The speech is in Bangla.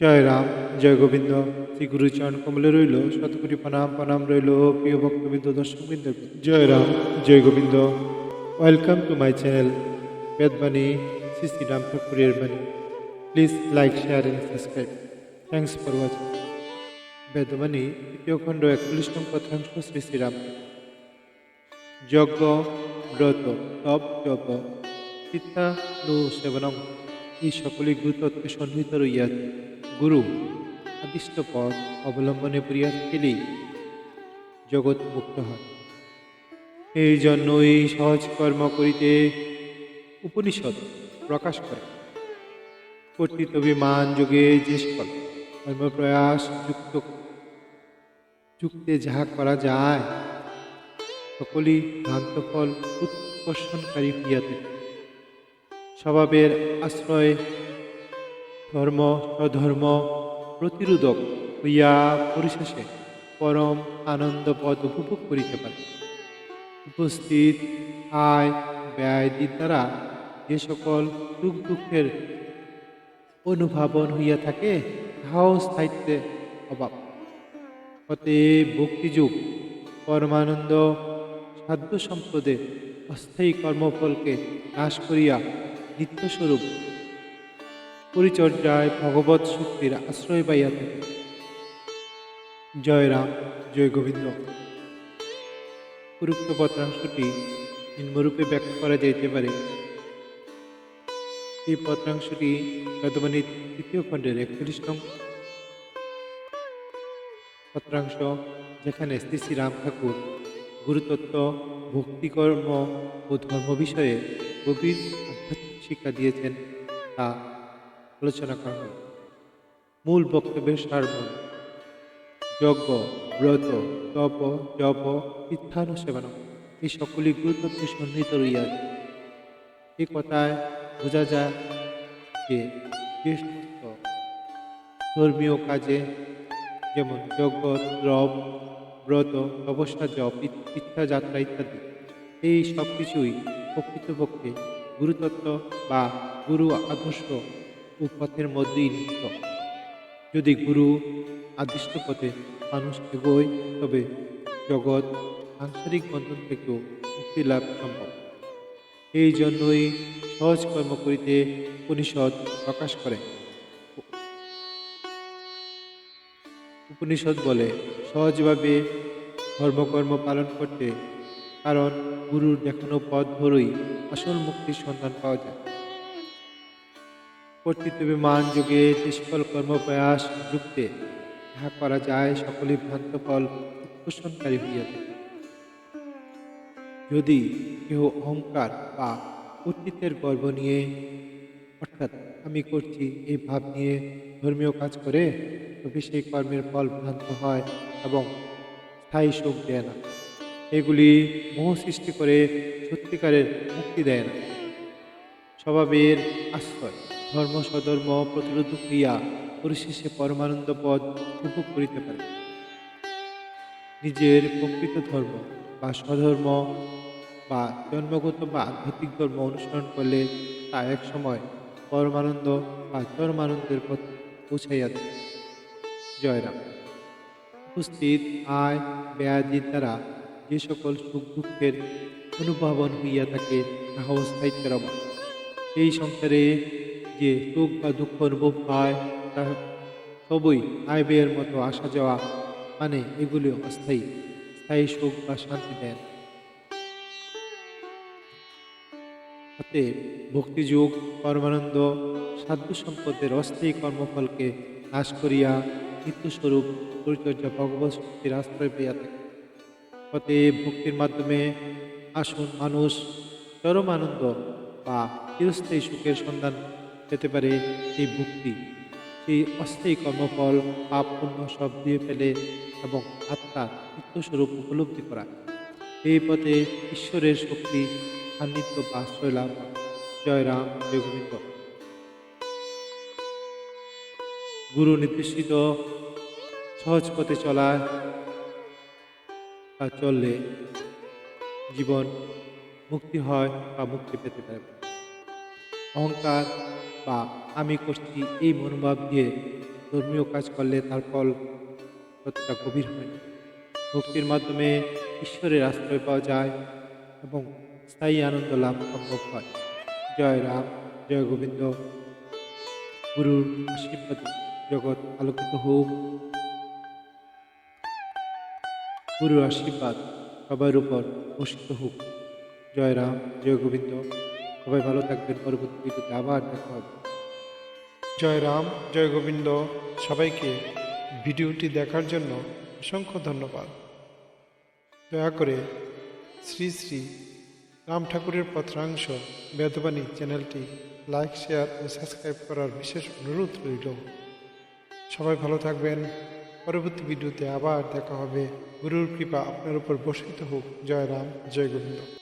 জয় রাম, জয় গোবিন্দ। শ্রী গুরুচরণ কমলে রইল, শতকোটি প্রণাম প্রণাম রইল প্রিয় ভক্তবৃন্দ দর্শকবৃন্দ জয় রাম, জয় Gobinda. Welcome to my channel Vedbani Shri Shri Ram ঠাকুরের বাণী please like share and subscribe thanks for watching Vedbani তৃতীয় খণ্ড একচল্লিশ নং কথাংশ শ্রী শ্রীরাম যজ্ঞ, ব্রত, তপ, জপ, চিত্তা, নু সেবনং এই সকলই গুরুতত্ত্বে সন্নিহিত রইয়াছে। গুরু, আদিষ্ট পথ অবলম্বনে করিয়া থাকিলেই জগৎ মুক্ত হয় এই জন্যই সহজ কর্ম করিতে উপনিষদ প্রকাশ করে। কর্তৃত্ববিমান যোগে যে সকল কর্মপ্রয়াস যুক্ত, যুক্তে যাহা করা যায়, সকলই ভ্রান্তফল উৎকর্ষণকারী হইয়া থাকে। স্বভাবের আশ্রয় ধর্ম স্বধর্ম প্রতিরোধক হইয়া পরিশেষে পরম আনন্দ পদ উপভোগ করিতে পারে। উপস্থিত, আয়, ব্যয় দ্বারা যে সকল সুখ দুঃখের অনুভাবন হইয়া থাকে, তাহাও স্থায়িত্বে অভাব। অতএব ভক্তিযুগ, পরমানন্দ সাধ্য সম্পদে অস্থায়ী কর্মফলকে নাশ করিয়া নিত্যস্বরূপ পরিচর্যায় ভগবত শক্তির আশ্রয় পাইয়া থাকে জয় রাম, জয় গোবিন্দ। উপরুক্ত পত্রাংশটি নিম্নরূপে ব্যাখ্যা করা যাইতে পারে। এই পত্রাংশটি বেদবাণী তৃতীয় খণ্ডের একচল্লিশ পত্রাংশ যেখানে শ্রী শ্রী রাম ঠাকুর গুরুতত্ত্ব, ভক্তিকর্ম ও ধর্ম বিষয়ে গভীর আধ্যাত্মিক শিক্ষা দিয়েছেন তা আলোচনা করা হয় মূল বক্তব্যের সারমর্ম। যজ্ঞ, ব্রত, তপ, জপ ইত্যানুসেবন এই সকলই গুরুতত্ত্বে সন্নিহিত রইয়াছে এই কথায় বোঝা যায় যে যে সমস্ত ধর্মীয় কাজে যেমন যজ্ঞ দ্রব ব্রত, তপস্যা, জপ ইচ্ছা, যাত্রা ইত্যাদি, এই সব কিছুই প্রকৃতপক্ষে গুরুতত্ত্ব বা গুরু আদর্শ ও পথের মধ্যেই নিহিত। যদি গুরু আদিষ্ট পথে মানুষ এগোয় তবে জগৎ সাংসারিক বন্ধন থেকেও মুক্তি লাভ সম্ভব। এই জন্যই সহজ কর্ম করিতে উপনিষদ প্রকাশ করে। উপনিষদ বলে, সহজভাবে ধর্মকর্ম পালন করতে কারণ গুরুর দেখানো পথ ধরেই আসল মুক্তির সন্ধান পাওয়া যায়। কর্তৃত্বে মান যুগে সকল কর্মপ্রয়াস যুক্তে যাহা করা যায় সকলে ভ্রান্ত ফল উৎকর্ষণকারী হইয়া থাকে। যদি কেহ অহংকার বা কর্তৃত্বের গর্ব নিয়ে, অর্থাৎ আমি করছি এই ভাব নিয়ে ধর্মীয় কাজ করে, তবে সেই কর্মের ফল ভ্রান্ত হয় এবং স্থায়ী সুখ দেয় না। এগুলি মোহ সৃষ্টি করে সত্যিকারের মুক্তি দেয় না। স্বভাবের আশ্রয়। ধর্ম স্বধর্ম প্রতিরোধ ক্রিয়া পরিশেষে পরমানন্দ পদ উপভোগ করিতে পারে। নিজের প্রকৃত ধর্ম বা স্বধর্ম বা জন্মগত বা আধ্যাত্মিক ধর্ম অনুসরণ করলে তা এক সময় পরমানন্দ বা চরমানন্দের পথ পৌঁছাইয়া দেয়। জয়রাম উপস্থিত আয় ব্যাধির দ্বারা যে সকল সুখ দুঃখের অনুভাবন হইয়া থাকে, তাহা স্থায়িত্বের অভাব এই সংসারে যে সুখ বা দুঃখ অনুভব হয়, তা সবই আয় ব্যয়ের মতো আসা যাওয়া মানে এগুলি অস্থায়ী, স্থায়ী সুখ বা শান্তি দেন অতএব ভক্তিযুগ, পরমানন্দ সাধ্য সম্পদের অস্থায়ী কর্মফলকে নাশ করিয়া নিত্যস্বরূপ পরিচর্যা ভগবত শক্তির আশ্রয় পেয়ে থাকে। অতএব ভক্তির মাধ্যমে আসুন মানুষ চরম আনন্দ বা চিরস্থায়ী সুখের সন্ধান পেতে পারে সেই ভক্তি সেই অস্থায়ী কর্মফল পাপ পুণ্য সব দিয়ে ফেলে এবং আত্মার নিত্যস্বরূপ উপলব্ধি করা। এই পথে ঈশ্বরের শক্তি, সান্নিধ্য বা আশ্রয় লাভ জয় রাম, জয় গোবিন্দ। গুরু নির্দেশিত সহজ পথে চলা তা চললে জীবন মুক্তি হয় বা মুক্তি পেতে পারে। অহংকার বা আমি করছি এই মনোভাব দিয়ে ধর্মীয় কাজ করলে তার ফল ততটা গভীর হয় ভক্তির মাধ্যমে ঈশ্বরের আশ্রয় পাওয়া যায় এবং স্থায়ী আনন্দ লাভ সম্ভব হয়। জয় রাম, জয় গোবিন্দ। গুরুর আশীর্বাদ জগৎ আলোকিত হোক। গুরুর আশীর্বাদ সবার উপর বর্ষিত হোক। জয় রাম, জয় গোবিন্দ। সবাই ভালো থাকবেন। পরবর্তী আবার দেখা হবে। জয় রাম, জয় গোবিন্দ। সবাইকে ভিডিওটি দেখার জন্য অসংখ্য ধন্যবাদ। দয়া করে শ্রী শ্রী রাম ঠাকুরের পত্রাংশ বেদবাণী চ্যানেলটি লাইক, শেয়ার ও সাবস্ক্রাইব করার বিশেষ অনুরোধ রইল। সবাই ভালো থাকবেন। পরবর্তী ভিডিওতে আবার দেখা হবে। গুরুর কৃপা আপনার উপর বর্ষিত হোক। জয় রাম, জয় গোবিন্দ।